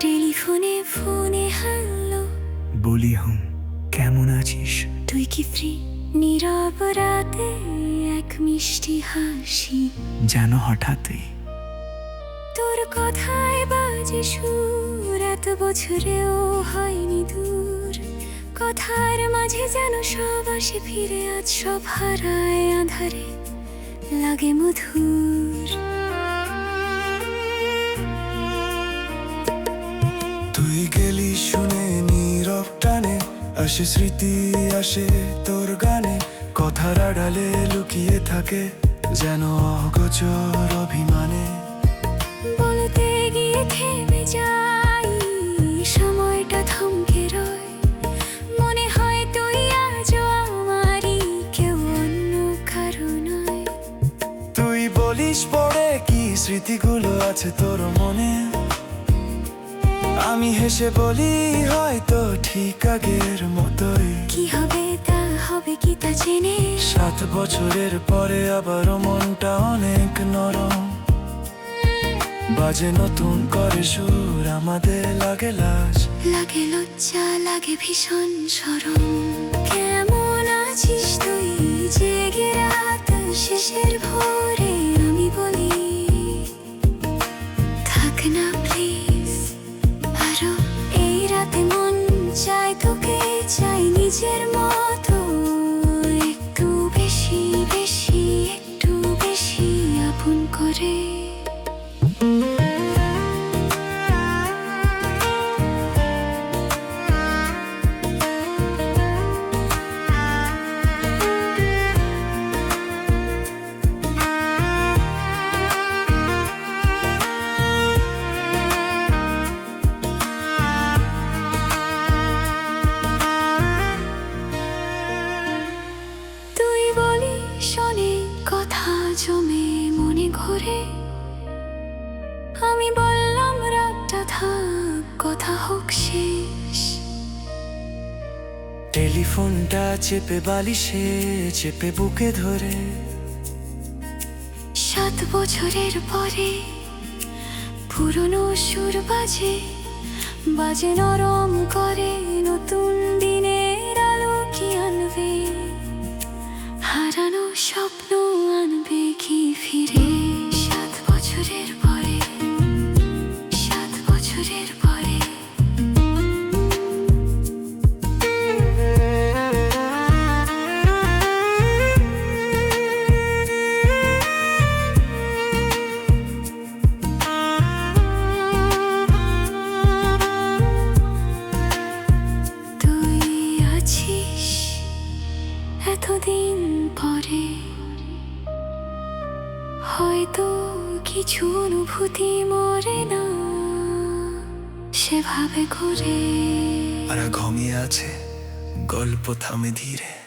টেলিফোনে ফোনে হ্যালো বলি হুম কেমন আছিস? তুই কি ফ্রি নীরব রাতে এক মিষ্টি হাসি। যেন হঠাৎই তোর কথায় বাজে সুর এত বছরেও হয়নি দূর। কথার মাঝে যেন সব আসে ফিরে আজ সব হারায় আধারে। লাগে মধুর টানে আসে স্মৃতি আসে তোর গানে। কথার আড়ালে লুকিয়ে থাকে যেন অগোচর অভিমানে। বলতে গিয়ে থেমে যাই সময়টা থমকে রয়। মনে হয় তুই আজও আমারই কেউ অন্য কারও নয়। তুই বলিস পড়ে কি স্মৃতিগুলো আছে তোর মনে? আমি হেসে বলি হয়তো ঠিক আগের মতোই। কি হবে তা হবে কি তা জেনে? সাত বছরের পরে আবারও মনটা অনেক নরম। বাজে নতুন করে সুর আমাদের লাগে লাশ। লাগে লজ্জা লাগে ভীষণ সরম। কেমন আছিস তুই? hermoso. জমে মনে ঘরে। আমি বললাম রাতটা থাক কথা হোক শেষ। টেলিফোনটা চেপে বালিশে চেপে বুকে ধরে। সাত বছরের পরে পুরনো সুর বাজে বাজে নরম করে নতুন দিনের হারানো স্বপ্ন আনবে কি ফিরে? সাত বছরের পরে হয়তো কিছু অনুভূতি মরে না সেভাবে করে আর ঘুমিয়ে আছে গল্প থামে ধীরে।